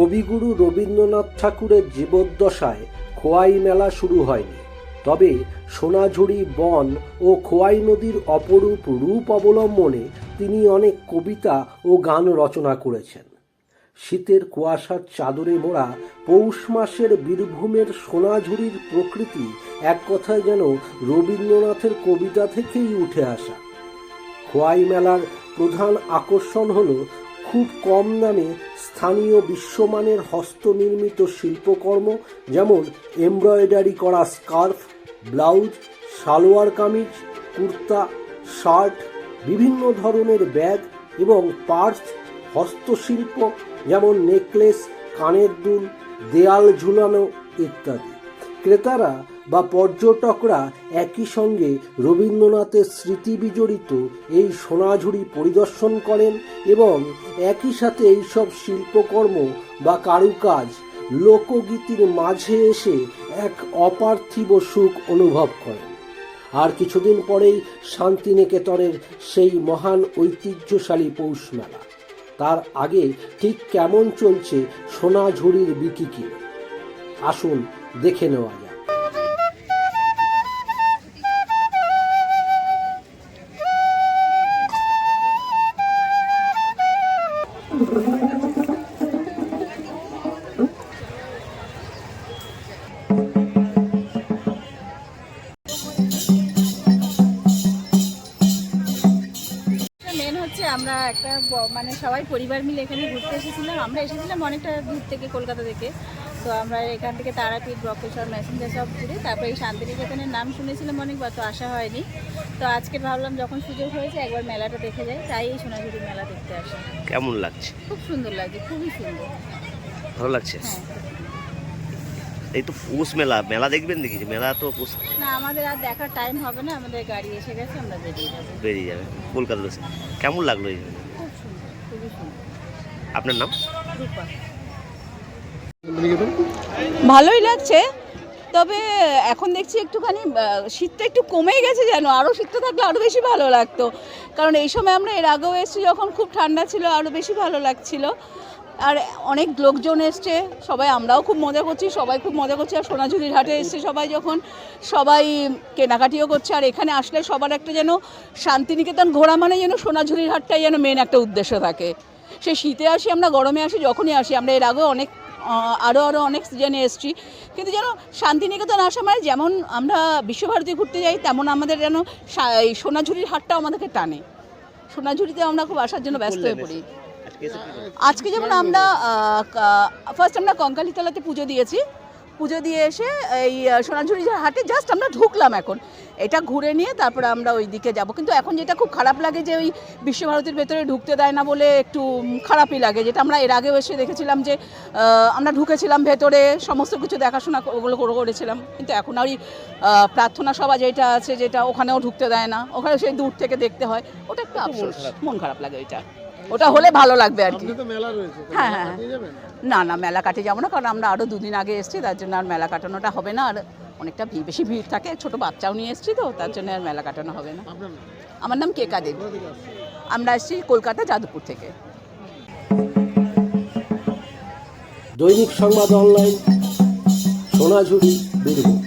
কবিগুরু রবীন্দ্রনাথ ঠাকুরের জীবদ্দশায় খোয়াই মেলা শুরু হয়নি। তবে সোনাঝুরি, বন ও খোয়াই নদীর অপরূপ রূপ অবলম্বনে তিনি অনেক কবিতা ও গান রচনা করেছেন। শীতের কুয়াশার চাদরে মোড়া পৌষ মাসের বীরভূমের সোনাঝুরির প্রকৃতি এক কথায় যেন রবীন্দ্রনাথের কবিতা থেকেই উঠে আসা। খোয়াই মেলার প্রধান আকর্ষণ হল খুব কম দামে স্থানীয় বিশ্বমানের হস্তনির্মিত শিল্পকর্ম যেমন এমব্রয়ডারি করা scarf, blouse, salwar kameez, kurta, shirt, বিভিন্ন ধরনের ব্যাগ এবং পার্স, হস্তশিল্প যেমন নেকলেস, কানের দুল, দেয়াল ঝুলানো ইত্যাদি। ক্রেতারা বা পর্যটকরা একই সঙ্গে রবীন্দ্রনাথের স্মৃতি বিজড়িত এই সোনাঝুরি পরিদর্শন করেন এবং একই সাথে এইসব শিল্পকর্ম বা কারুকাজ লোকগীতির মাঝে এসে এক অপার্থিব সুখ অনুভব করেন। আর কিছুদিন পরেই শান্তিনিকেতনের সেই মহান ঐতিহ্যশালী পৌষ মেলা। তার আগে ঠিক কেমন চলছে সোনাঝুরির বিকিকে আসুন দেখে নেওয়া যাক। আমরা একটা মানে সবাই পরিবার মিলে এখানে ঘুরতে এসেছিলাম। আমরা এসেছিলাম অনেকটা দূর থেকে কলকাতা থেকে। তো আমরা এখান থেকে তারাপীঠ বক্রেশ্বর ম্যাসেঞ্জার সব ঘুরে তারপরে এই শান্তিনিকেতনের নাম শুনেছিলাম অনেকবার তো আসা হয়নি। তো আজকে ভাবলাম যখন সুযোগ হয়েছে একবার মেলাটা দেখে যাই তাই এই সোনাঝুরি মেলা দেখতে আসা। কেমন লাগছে? খুব সুন্দর লাগছে খুবই সুন্দর। ভালো লাগছে? হ্যাঁ। এই তো পৌষ মেলা মেলা দেখবেন দেখি যে মেলা তো পৌষ না আমাদের আর দেখার টাইম হবে না আমাদের গাড়ি এসে গেছে আমরা বেরিয়ে যাব। বেরিয়ে যাবে কলকাতা দেশে কেমন লাগল এই খুব সুন্দর খুবই সুন্দর। আপনার নাম? রূপা ভালোই লাগছে তবে এখন দেখছি একটুখানি শীতটা একটু কমেই গেছে যেন আরও শীতটা থাকলে আরও বেশি ভালো লাগতো। কারণ এই সময় আমরা এর আগেও এসেছি যখন খুব ঠান্ডা ছিল আরও বেশি ভালো লাগছিল। আর অনেক লোকজন এসছে সবাই আমরাও খুব মজা করছি সবাই খুব মজা করছে। আর সোনাঝুরির হাটে এসছে সবাই যখন সবাই কেনাকাটিও করছে। আর এখানে আসলে সবার একটা যেন শান্তিনিকেতন ঘোরা মানে যেন সোনাঝুরির হাটটাই যেন মেন একটা উদ্দেশ্য থাকে। সে শীতে আসি আমরা গরমে আসি যখনই আসি আমরা এর আগেও অনেক আরও আরও অনেক সিজনে এসছি। কিন্তু যেন শান্তিনিকেতন আসা মানে যেমন আমরা বিশ্বভারতী ঘুরতে যাই তেমন আমাদের যেন এই সোনাঝুরির হাটটাও আমাদেরকে টানে। সোনাঝুরিতে আমরা খুব আসার জন্য ব্যস্ত হয়ে পড়ি। আজকে যেমন আমরা ফার্স্ট আমরা কঙ্কালীতলাতে পুজো দিয়েছি। পুজো দিয়ে এসে এই সোনাঝুরি যে হাটে জাস্ট আমরা ঢুকলাম এখন। এটা ঘুরে নিয়ে তারপরে আমরা ওই দিকে যাব। কিন্তু এখন যেটা খুব খারাপ লাগে যে ওই বিশ্বভারতীর ভেতরে ঢুকতে দেয় না বলে একটু খারাপই লাগে। যেটা আমরা এর আগেও এসে দেখেছিলাম যে আমরা ঢুকেছিলাম ভেতরে সমস্ত কিছু দেখাশোনা ওগুলো করে করেছিলাম। কিন্তু এখন আর ওই প্রার্থনা সভা যেটা আছে যেটা ওখানেও ঢুকতে দেয় না। ওখানে সেই দূর থেকে দেখতে হয়। ওটা একটু মন খারাপ। লাগে ওইটা ওটা হলে ভালো লাগবে আর কি। সামনে তো মেলা রয়েছে তো হ্যাঁ, হ্যাঁ। না না মেলা কাটে যাব না কারণ আমরা আরও দুদিন আগে এসেছি তার জন্য আর মেলা কাটানোটা হবে না আর অনেকটা বেশি ভিড় থাকে ছোট বাচ্চাও নিয়ে এসেছি তো তার জন্য আর মেলা কাটানো হবে না। আমার নাম কেকা দেবী। আমরা এসেছি কলকাতা যাদবপুর থেকে। দৈনিক সংবাদ অনলাইন সোনাঝুরি বীরভূম।